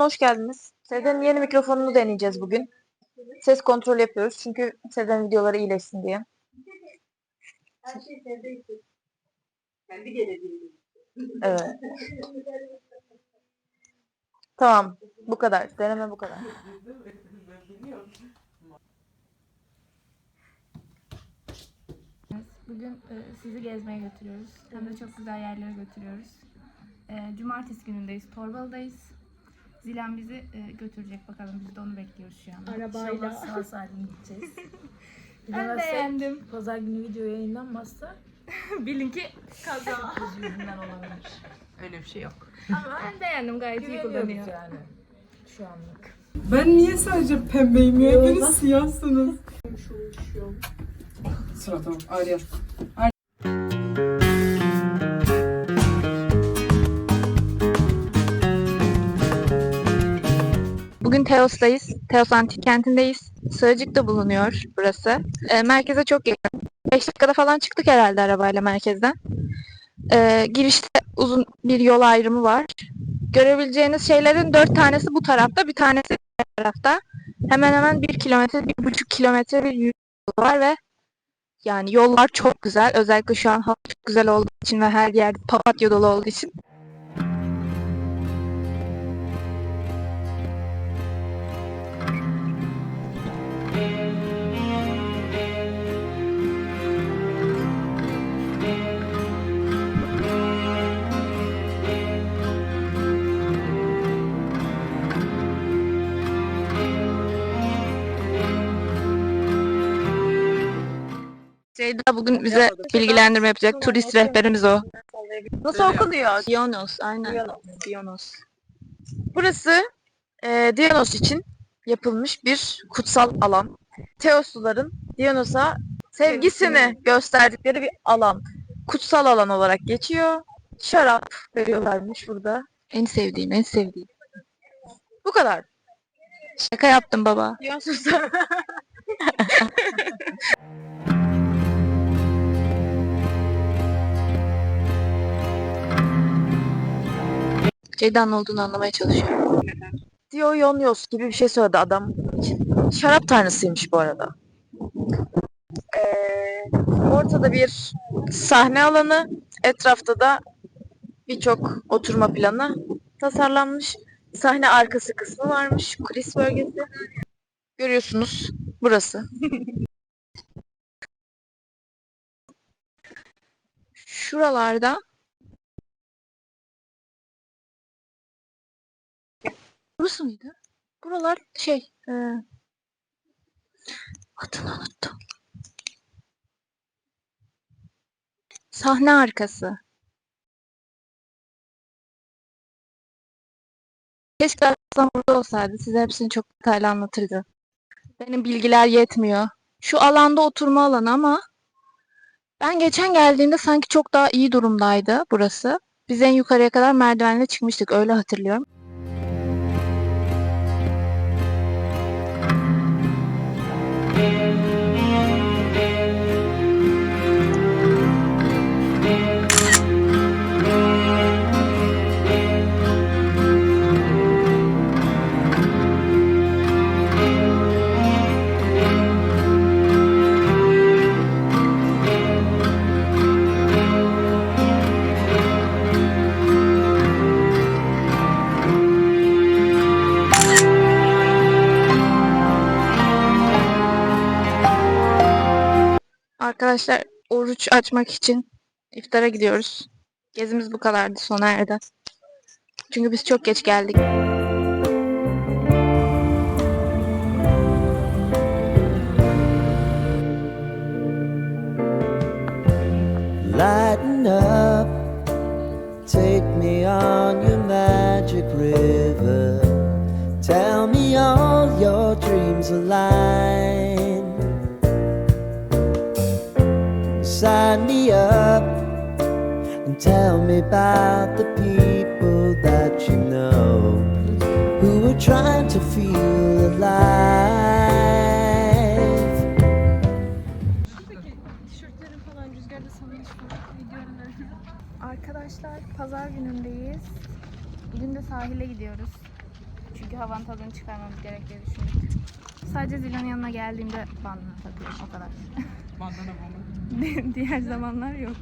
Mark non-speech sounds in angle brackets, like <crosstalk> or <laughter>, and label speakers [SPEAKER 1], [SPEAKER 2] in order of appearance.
[SPEAKER 1] hoş geldiniz. Seden'in yeni mikrofonunu deneyeceğiz bugün. Ses kontrol yapıyoruz çünkü Seden'in videoları iyileşsin diye. Evet. Tamam. Bu kadar. Deneme bu kadar.
[SPEAKER 2] Bugün e, sizi gezmeye götürüyoruz. Hem de çok güzel yerlere götürüyoruz. E, Cumartesi günündeyiz, Torbalı'dayız. Zilan bizi e, götürecek bakalım. Biz de onu bekliyoruz şu an.
[SPEAKER 3] Arabayla sağ <laughs> salim gideceğiz.
[SPEAKER 2] Ben
[SPEAKER 3] Bilemezsek
[SPEAKER 2] beğendim.
[SPEAKER 3] pazar günü video yayınlanmazsa <laughs>
[SPEAKER 2] Bilin ki kaza. <laughs>
[SPEAKER 3] yüzünden olabilir. Öyle bir şey yok.
[SPEAKER 2] Ama ben beğendim gayet iyi
[SPEAKER 3] Güveniyoruz
[SPEAKER 2] kullanıyor.
[SPEAKER 3] yani. Şu anlık.
[SPEAKER 4] Ben niye sadece pembeyim ya? Hepiniz siyahsınız. Sıra tamam. Arya.
[SPEAKER 1] Bugün Teos'tayız. Teos Antik Kenti'ndeyiz. Sığacık'ta bulunuyor burası. E, merkeze çok yakın. 5 dakikada falan çıktık herhalde arabayla merkezden. E, girişte uzun bir yol ayrımı var. Görebileceğiniz şeylerin dört tanesi bu tarafta, bir tanesi diğer tarafta. Hemen hemen bir kilometre, bir buçuk kilometre bir yol var ve yani yollar çok güzel. Özellikle şu an hava çok güzel olduğu için ve her yer papatya dolu olduğu için. Ceyda bugün bize bilgilendirme yapacak. Turist rehberimiz o. Nasıl okunuyor? Dionos, aynen. Dionos. Burası e, Dionos için yapılmış bir kutsal alan. Teosluların Dionos'a sevgisini gösterdikleri bir alan. Kutsal alan olarak geçiyor. Şarap veriyorlarmış burada. En sevdiğim, en sevdiğim. Bu kadar. Şaka yaptım baba. Dionos'a <laughs> <laughs> Ceyda'nın olduğunu anlamaya çalışıyorum. Dioyonios gibi bir şey söyledi adam. Şarap tanrısıymış bu arada. Ee, ortada bir sahne alanı, etrafta da birçok oturma planı tasarlanmış. Sahne arkası kısmı varmış, kulis bölgesi. Görüyorsunuz burası. Şuralarda Burası mıydı? Buralar şey, e, adını unuttum. Sahne arkası. Keşke Aslan burada olsaydı. Size hepsini çok detaylı anlatırdı. Benim bilgiler yetmiyor. Şu alanda oturma alanı ama ben geçen geldiğimde sanki çok daha iyi durumdaydı burası. Biz en yukarıya kadar merdivenle çıkmıştık. Öyle hatırlıyorum. Arkadaşlar oruç açmak için iftara gidiyoruz. Gezimiz bu kadardı sona erdi. Çünkü biz çok geç geldik.
[SPEAKER 5] Lighten up, take me on your magic river. Tell me all your dreams align. Sign me up and tell me about the people that you know who are trying to feel alive.
[SPEAKER 2] Falan rüzgarda salınmış. Arkadaşlar pazar günündeyiz. Bugün de sahile gidiyoruz. Çünkü havanın tadını çıkarmamız gerektiğini düşündük. Sadece Zila'nın yanına geldiğimde bandana takıyorum o kadar.
[SPEAKER 4] Bandana bomba. <laughs>
[SPEAKER 2] Diğer zamanlar yok.